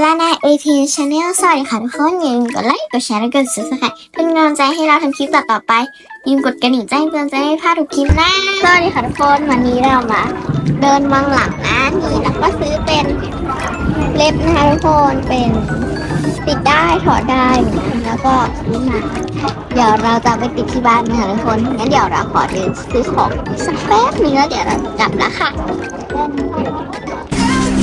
และใน AP Channel สวัสดีค่ะทุกคน อย่าลืมกดไลค์ กดแชร์ และกด subscribe เป็นกำลังใจให้เราทำคลิปต่อๆไปอย่าลืมกดกระดิ่งแจ้งเตือนจะได้ไม่พลาดทุกคลิปนะ สวัสดีค่ะทุกคน วันนี้เรามา เดินมังหลังนะนี่แล้วก็ซื้อเป็นเล็บนะคะทุกคน เป็นติดได้ถอดได้นะแล้วก็ซื้อมาเดี๋ยวเราจะไปติดที่บ้านนะคะทุกคน งั้นเดี๋ยวเราขอเดินซื้อของสักแป๊บนึงแล้วเดี๋ยวเรากลับแล้วค่ะ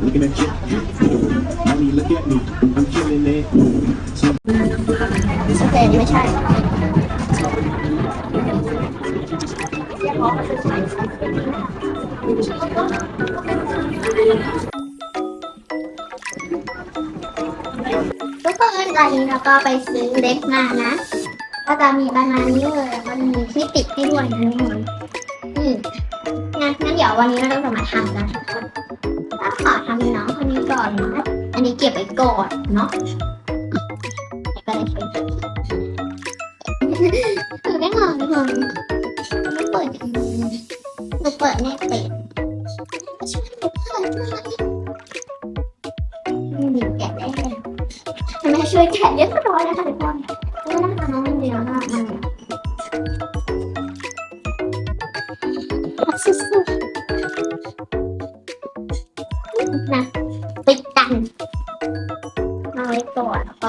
looking at your drip. Whoa, mommy, look at me, I'm killing it. Whoa, so โอเคนี่ไม่ใช่ทุกคนตอนนี้เราก็ไปซื้อเล็บมานะ ก็จะมีประมาณนี้เลยแล้วก็มีที่ติดให้ด้วยนะทุกคนอืมงั้นงั้นเดี๋ยววันนี้เราจะมาทำกันทุกคน ก็ขอทำน้องคนนี้ก่อนนะอันนี้เก็บไว้ก่อนเนาะก็เลยช่วยคือได้หรอทุกคนไม่เปิดไงหนูเปิดแน่เป็ดช่วยหนูเปิดหน่อยอืมแกะได้แล้วแม่ช่วยแกะเรียบร้อยแล้วค่ะทุกคนก็น่าะน้องมันเดียวมากมันสุดๆ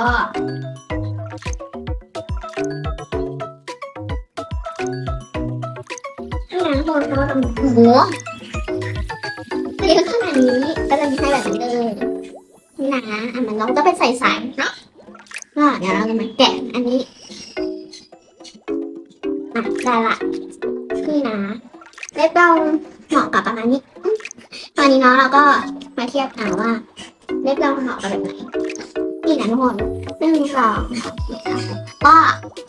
ก่อนแล้วก็ถ้าน้ำโดนก็ต้องหัวเยอะขนาดนี้ก็จะมีให้แบบนี้เลยนี่นะอันนั้นเราก็เป็นใส่ๆเนาะก็เดี๋ยวเราจะมาแกะอันนี้อะได้ละนี่นะเล็บเราเหมาะกับประมาณนี้ตอนนี้เนาะเราก็มาเทียบกันว่าเล็บเราเหมาะกับแบบไหนนี่นะทุกคน หนึ่งสองสามสี่ห้าหกก็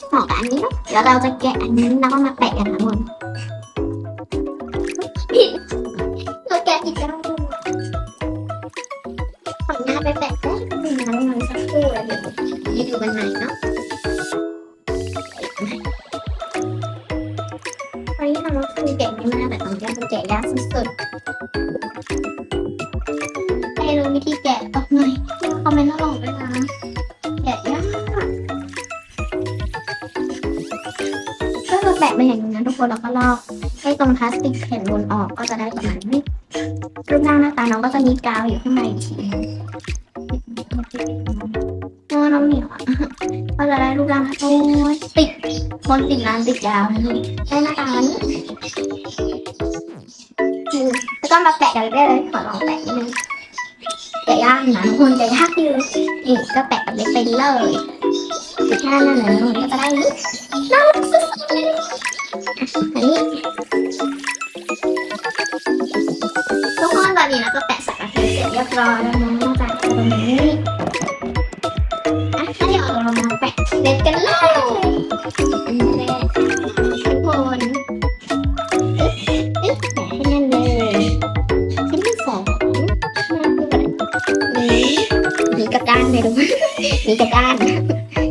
เหมาะกับอันนี้เนาะเดี๋ยวเราจะแกะอันนี้แล้วก็มาแปะกันทั้งหมดผิดตัวแกผิดแล้วขอหน้าไปแปะแป๊บนึงนะน้อยสักครู่แล้วเดี๋ยวให้ดูกันใหม่เนาะตอนนี้ทำว่าคือเก่งไม่มากแต่ของแกเป็นแกะยากสุดๆให้รู้วิธีแกะต่ แปะไปอย่างนี้นะทุกคนแล้วก็ลอกให้ตรงพลาสติกแผ่นบนออกก็จะได้ประมาณนี้รูปร่างหน้าตาน้องก็จะมีกาวอยู่ข้างในอีกทีโอ้น้องเหนียวอะก็จะได้รูปร่างโอ้ยติดบนติดนานติดยาวนะนี่ได้หน้าตานี้แล้วก็มาแปะกันเลยขอลองแปะนิดนึงแกะยากนะทุกคนแกะยากอยู่นี่ก็แปะกับเล็บไปเลย ติดแค่นั้นเละได้นี้น่ารักสุดเลยนี่ทุกคนตอนนี้เราก็แปะสักกะเทเสร็จเรียบร้อยแล้วนะอกจากตรงนี้อะถ้าเดี๋ยวเรามาแปะเล็บกันเลยอันแรกทุกคนอึ๊บอึ๊บแปะให้แน่นเลยชิ้นที่สองนี่มีกระด้านเลยดูมีกระด้านมีกระด้าน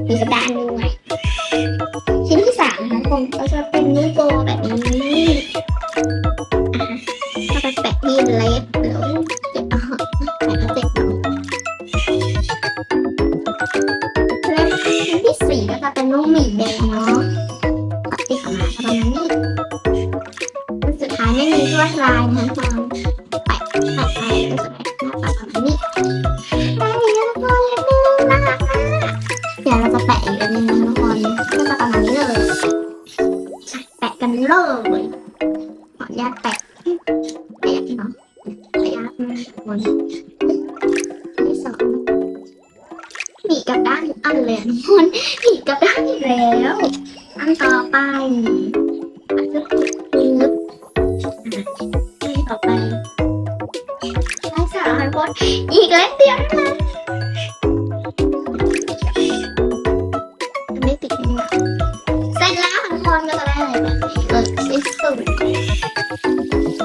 ายไม่มีลวดลายนะทุกคนแปะแปะไปก็จะแบบหน้าตาประมาณนี้ได้แล้วทุกคนเล็บนึงน่ารักมากเดี๋ยวเราจะแปะอีกอันหนึงนะทุกคนก็จะประมาณนี้เลยแปะกันเลยขออนุญาตแปะแปดเนาะแปดมากคนที่สองผีกับด้านอันเลยทุกคนผีกับด้านอีกแล้ว อันต่อไปอันก็คื บนอีกเล่นเดียวนะไม่ติดมือเสร็จแล้วทุกคนก็ได้อะไรบบนี้เกิดที่สุด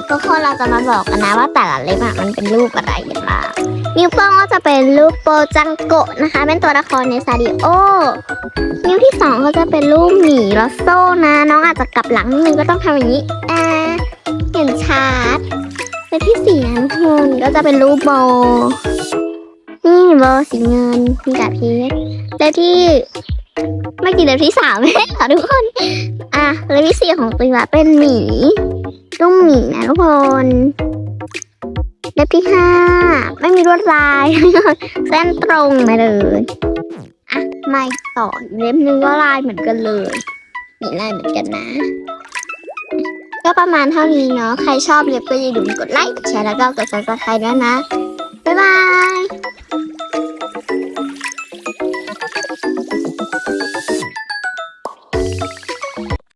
ทุกคนเราจะมาบอกกันนะว่าแต่ละเล็บมันเป็นรูปอะไรกันบ้างนิ้วโป้งก็จะเป็นรูปโปจังโกะนะคะ เป็นตัวละครในซาดิโอ นิ้วที่สองก็จะเป็นรูปหมีลอโซนะ น้องอาจจะกลับหลังนิดนึงก็ต้องทำอย่างนี้แอเห็นชาด และที่สี่นะทุกคนก็จะเป็นรูปโบ นี่โบสีเงินมีกาพีชและที่เมื่อกี้เล็บที่สามไม่ใช่เหรอทุกคน อะเล็บที่สี่ของตัวเป็นหมีรูปหมีนะทุกคนเล็บที่ห้าไม่มีลวดลาย เส้นตรงมาเลยอะมาต่อเล็บหนึงก็ลายเหมือนกันเลยมีลายเหมือนกันนะ ก็ประมาณเท่านี้เนาะ ใครชอบเล็บก็อย่าลืมกดไลค์ แชร์แล้วก็กด subscribe ด้วยนะ บ๊ายบาย